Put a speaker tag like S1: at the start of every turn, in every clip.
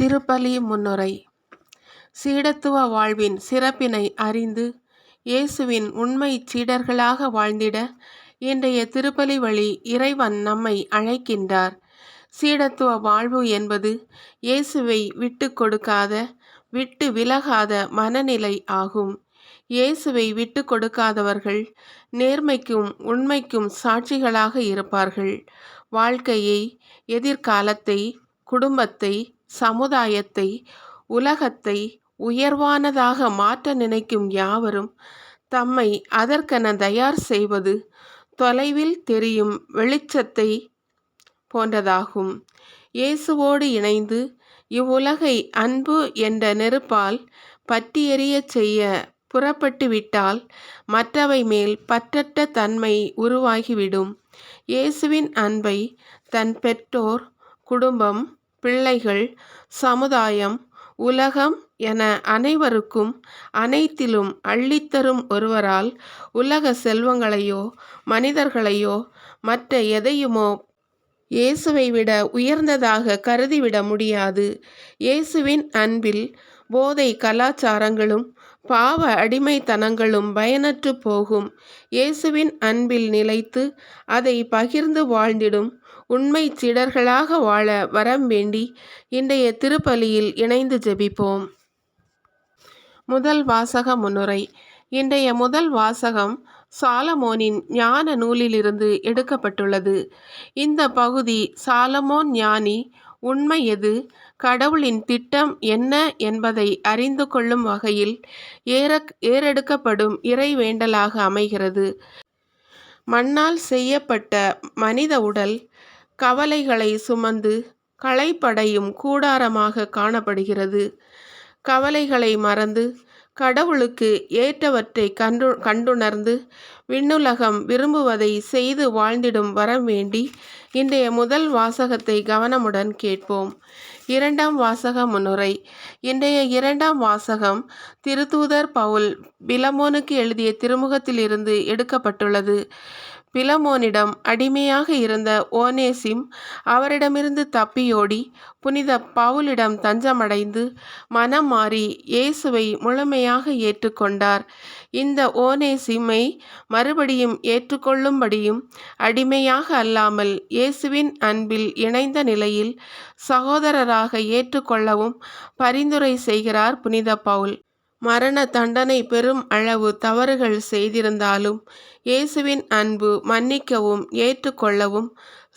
S1: திருப்பலி முன்னுரை. சீடத்துவ வாழ்வின் சிறப்பினை அறிந்து இயேசுவின் உண்மை சீடர்களாக வாழ்ந்திட இன்றைய திருப்பலி வழி இறைவன் நம்மை அழைக்கின்றார். சீடத்துவ வாழ்வு என்பது இயேசுவை விட்டு கொடுக்காத விட்டு விலகாத மனநிலை ஆகும். இயேசுவை விட்டு கொடுக்காதவர்கள் நேர்மைக்கும் உண்மைக்கும் சாட்சிகளாக இருப்பார்கள். வாழ்க்கையை எதிர்காலத்தை குடும்பத்தை சமுதாயத்தை உலகத்தை உயர்வானதாக மாற்ற நினைக்கும் யாவரும் தம்மை அதற்கென தயார் செய்வது தொலைவில் தெரியும் வெளிச்சத்தை போன்றதாகும். இயேசுவோடு இணைந்து இவ்வுலகை அன்பு என்ற நெருப்பால் பற்றி செய்ய புறப்பட்டு விட்டால் மற்றவை மேல் பற்றற்ற தன்மை உருவாகிவிடும். இயேசுவின் அன்பை தன் பெற்றோர் குடும்பம் பிள்ளைகள் சமுதாயம் உலகம் என அனைவருக்கும் அனைத்திலும் அள்ளித்தரும் ஒருவரால் உலக செல்வங்களையோ மனிதர்களையோ மற்ற எதையுமோ இயேசுவை விட உயர்ந்ததாக கருதிவிட முடியாது. இயேசுவின் அன்பில் போதை கலாச்சாரங்களும் பாவ அடிமைத்தனங்களும் பயனற்று போகும். இயேசுவின் அன்பில் நிலைத்து அதை பகிர்ந்து வாழ்ந்திடும். உண்மை சிடர்களாக வாழ வரம் வேண்டி இன்றைய திருப்பலியில் இணைந்து ஜெபிப்போம். முதல் வாசக முன்னுரை. இன்றைய முதல் வாசகம் சாலமோனின் ஞான நூலிலிருந்து எடுக்கப்பட்டுள்ளது. இந்த பகுதி சாலமோன் ஞானி உண்மை எது? கடவுளின் திட்டம் என்ன என்பதை அறிந்து கொள்ளும் வகையில் ஏற ஏறெடுக்கப்படும் இறைவேண்டலாக அமைகிறது. மண்ணால் செய்யப்பட்ட மனித உடல் கவலைகளை சுமந்து களைப்படையும் கூடாரமாக காணப்படுகிறது. கவலைகளை மறந்து கடவுளுக்கு ஏற்றவற்றை கண்டு கண்டுணர்ந்து விண்ணுலகம் விரும்புவதை செய்து வாழ்ந்திடும் வரம் வேண்டி இன்றைய முதல் வாசகத்தை கவனமுடன் கேட்போம். இரண்டாம் வாசக முன்னுரை. இன்றைய இரண்டாம் வாசகம் திருத்தூதர் பவுல் பிலமோனுக்கு எழுதிய திருமுகத்திலிருந்து எடுக்கப்பட்டுள்ளது. பிலமோனிடம் அடிமையாக இருந்த ஓனேசிம் அவரிடமிருந்து தப்பியோடி புனித பவுலிடம் தஞ்சமடைந்து மனம் மாறி இயேசுவை முழுமையாக ஏற்றுக்கொண்டார். இந்த ஓனேசிமை மறுபடியும் ஏற்றுக்கொள்ளும்படியும் அடிமையாக அல்லாமல் இயேசுவின் அன்பில் இணைந்த நிலையில் சகோதரராக ஏற்றுக்கொள்ளவும் பரிந்துரை செய்கிறார் புனித பவுல். மரண தண்டனை பெரும் அளவு தவறுகள் செய்திருந்தாலும் இயேசுவின் அன்பு மன்னிக்கவும் ஏற்றுக்கொள்ளவும்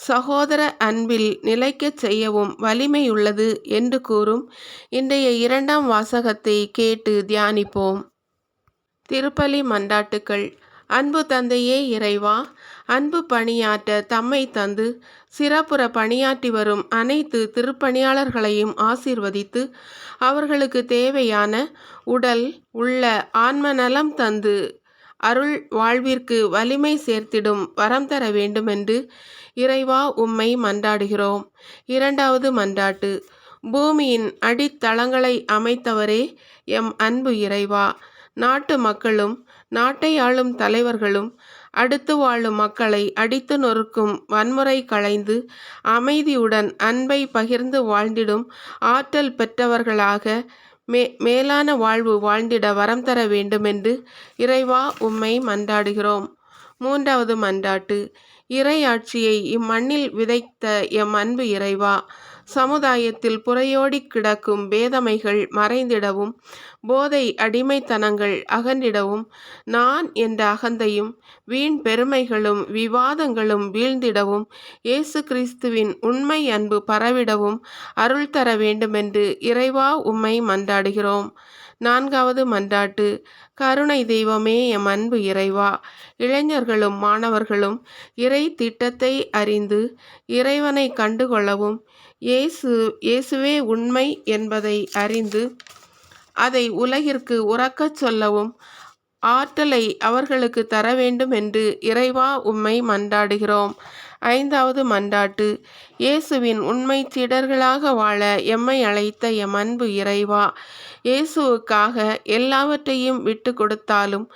S1: சகோதர அன்பில் நிலைக்கச் செய்யவும் வலிமையுள்ளது என்று கூறும் இன்றைய இரண்டாம் வாசகத்தை கேட்டு தியானிப்போம். திருப்பலி மண்டாட்டுக்கள் அன்பு தந்தையே இறைவா அன்பு பணியாற்ற தம்மை தந்து சிறப்புற பணியாற்றி வரும் அனைத்து திருப்பணியாளர்களையும் ஆசீர்வதித்து அவர்களுக்கு தேவையான உடல் உள்ள ஆன்ம நலம் தந்து அருள் வாழ்விற்கு வலிமை சேர்த்திடும் வரம் தர வேண்டுமென்று இறைவா உம்மை மன்றாடுகிறோம். இரண்டாவது மன்றாட்டு பூமியின் அடித்தளங்களை அமைத்தவரே எம் அன்பு இறைவா. நாட்டு மக்களும் நாட்டை ஆளும் தலைவர்களும் அடுத்து வாழும் மக்களை அடித்து நொறுக்கும் வன்முறை களைந்து அமைதியுடன் அன்பை பகிர்ந்து வாழ்ந்திடும் ஆற்றல் பெற்றவர்களாக மே மேலான வாழ்வு வாழ்ந்திட வரம் தர வேண்டுமென்று இறைவா உம்மை மன்றாடுகிறோம். மூன்றாவது மன்றாட்டு இறையாட்சியை இம்மண்ணில் விதைத்த எம் அன்பு இறைவா சமுதாயத்தில் புறையோடி கிடக்கும் பேதமைகள் மறைந்திடவும் போதை அடிமைத்தனங்கள் அகன்றிடவும் நான் என்ற அகந்தையும் வீண் பெருமைகளும் விவாதங்களும் வீழ்ந்திடவும் இயேசு கிறிஸ்துவின் உண்மை அன்பு பரவிடவும் அருள் தர வேண்டுமென்று இறைவா உம்மை மன்றாடுகிறோம். நான்காவது மன்றாட்டு கருணை தெய்வமே எம் அன்பு இறைவா. இளைஞர்களும் மாணவர்களும் இறை திட்டத்தை அறிந்து இறைவனை கண்டுகொள்ளவும் இயேசு இயேசுவே உண்மை என்பதை அறிந்து அதை உலகிற்கு உறக்கச் சொல்லவும் ஆற்றலை அவர்களுக்கு தர வேண்டும் என்று இறைவா உம்மை மன்றாடுகிறோம். ஐந்தாவது மன்றாட்டு இயேசுவின் உண்மை சீடர்களாக வாழ எம்மை அழைத்த எம் அன்பு இறைவா இயேசுவுக்காக எல்லாவற்றையும் விட்டு கொடுத்தாலும்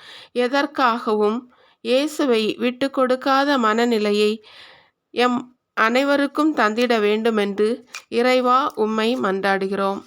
S1: எதற்காகவும் இயேசுவை விட்டு கொடுக்காத மனநிலையை எம் அனைவருக்கும் தந்திட வேண்டுமென்று இறைவா உம்மை மன்றாடுகிறோம்.